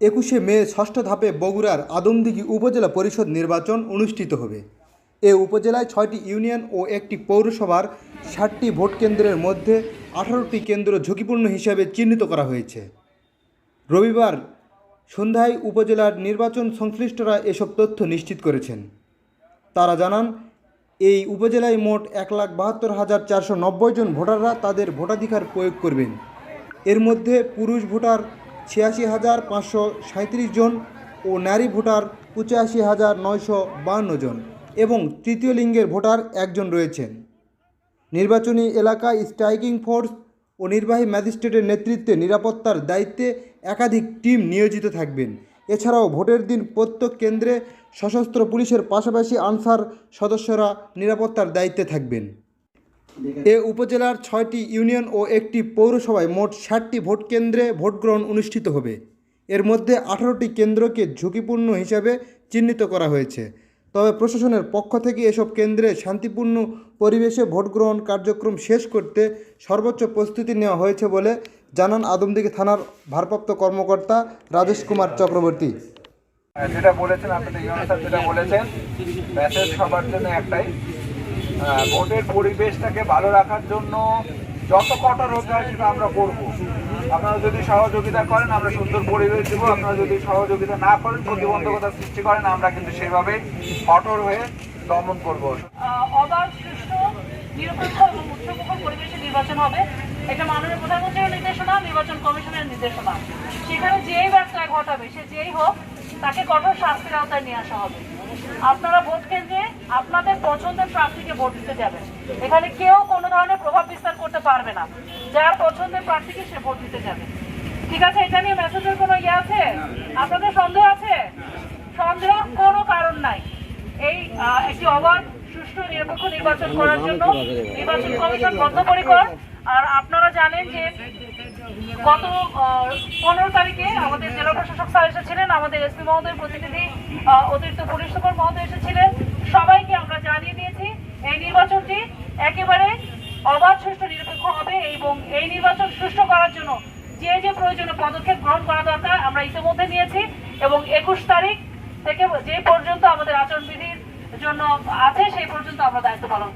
একুশে মে ষষ্ঠ ধাপে বগুড়ার আদমদিঘি উপজেলা পরিষদ নির্বাচন অনুষ্ঠিত হবে। এ উপজেলায় ছয়টি ইউনিয়ন ও একটি পৌরসভার ষাটটি ভোট কেন্দ্রের মধ্যে আঠারোটি কেন্দ্র ঝুঁকিপূর্ণ হিসাবে চিহ্নিত করা হয়েছে। রবিবার সন্ধ্যায় উপজেলার নির্বাচন সংশ্লিষ্টরা এসব তথ্য নিশ্চিত করেছেন। তারা জানান, এই উপজেলায় মোট এক লাখ বাহাত্তর হাজার চারশো নব্বই জন ভোটাররা তাদের ভোটাধিকার প্রয়োগ করবেন। এর মধ্যে পুরুষ ভোটার ছিয়াশি হাজার পাঁচশো সাঁত্রিশ জন ও নারী ভোটার পঁচাশি হাজার নয়শো বাহান্ন জন এবং তৃতীয় লিঙ্গের ভোটার একজন রয়েছেন। নির্বাচনী এলাকায় স্ট্রাইকিং ফোর্স ও নির্বাহী ম্যাজিস্ট্রেটের নেতৃত্বে নিরাপত্তার দায়িত্বে একাধিক টিম নিয়োজিত থাকবেন। এছাড়াও ভোটের দিন প্রত্যেক কেন্দ্রে সশস্ত্র পুলিশের পাশাপাশি আনসার সদস্যরা নিরাপত্তার দায়িত্বে থাকবেন। এ উপজেলার ছয়টি ইউনিয়ন ও একটি পৌরসভায় মোট ষাটটি ভোট কেন্দ্রে ভোট গ্রহণ অনুষ্ঠিত হবে। এর মধ্যে আঠারোটি কেন্দ্রকে ঝুঁকিপূর্ণ হিসাবে চিহ্নিত করা হয়েছে। তবে প্রশাসনের পক্ষ থেকে এসব কেন্দ্রে শান্তিপূর্ণ পরিবেশে ভোটগ্রহণ কার্যক্রম শেষ করতে সর্বোচ্চ প্রস্তুতি নেওয়া হয়েছে বলে জানান আদমদিঘি থানার ভারপ্রাপ্ত কর্মকর্তা রাজেশ কুমার চক্রবর্তী। যেটা বলেছেন আপনাদের যেটা বলেছেন মেসেজ সবার জন্য একটাই। ভোটের পরিবেশটাকে ভালো রাখার জন্য যত কঠোর হতে হয় সেটা আমরা করব। আপনারা যদি সহযোগিতা করেন, আমরা সুন্দর পরিবেশ দেবো। আপনারা যদি সহযোগিতা না করেন, প্রতিবন্ধকতা সৃষ্টি করেন, আমরা কিন্তু সেভাবে কঠোর হয়ে দমন করব। অবাধ, সুষ্ঠু, নিরপেক্ষ পরিবেশে নির্বাচন হবে। এটা মাননীয় প্রধানমন্ত্রীর নির্দেশনা, নির্বাচন কমিশনের নির্দেশনা। সেখানে যেই ব্যবসায় ঘটাবে, সে যেই হোক, তাকে কঠোর শাস্তির আওতায় নিয়ে আসা হবে। আপনারা ভোট কেন্দ্রে পছন্দের প্রার্থীকে ভোট দিতে যাবে। এখানে কেউ কোনো ধরনের প্রভাব বিস্তার করতে পারবে না। যার পছন্দের প্রার্থীকে সে ভোট দিতে যাবে। ঠিক আছে, এটা নিয়ে মেসেজের কোনো ইয়ে আছে? আপনাদের সন্দেহ আছে? সন্দেহ কোনো কারণ নাই। এই একটি অবাধ, সুষ্ঠু, নিরপেক্ষ নির্বাচন করার জন্য নির্বাচন কমিশন বদ্ধপরিকর। আর আপনারা জানেন যে গত পনেরো তারিখে আমাদের জেলা প্রশাসক স্যার এসেছিলেন, আমাদের এসপি মহোদয় প্রতিনিধি অতিরিক্ত পুলিশ সুপার মহোদয় এসেছিলেন সবাইকে আমরা জানিয়ে দিয়েছি এই নির্বাচনটি একেবারে অবাধ, সুষ্ঠু, নিরপেক্ষ হবে এবং এই নির্বাচন সুষ্ঠু করার জন্য যে যে প্রয়োজনীয় পদক্ষেপ গ্রহণ করা দরকার আমরা ইতিমধ্যে নিয়েছি এবং একুশ তারিখ থেকে যে পর্যন্ত আমাদের আচরণবিধির জন্য আছে, সেই পর্যন্ত আমরা দায়িত্ব পালন।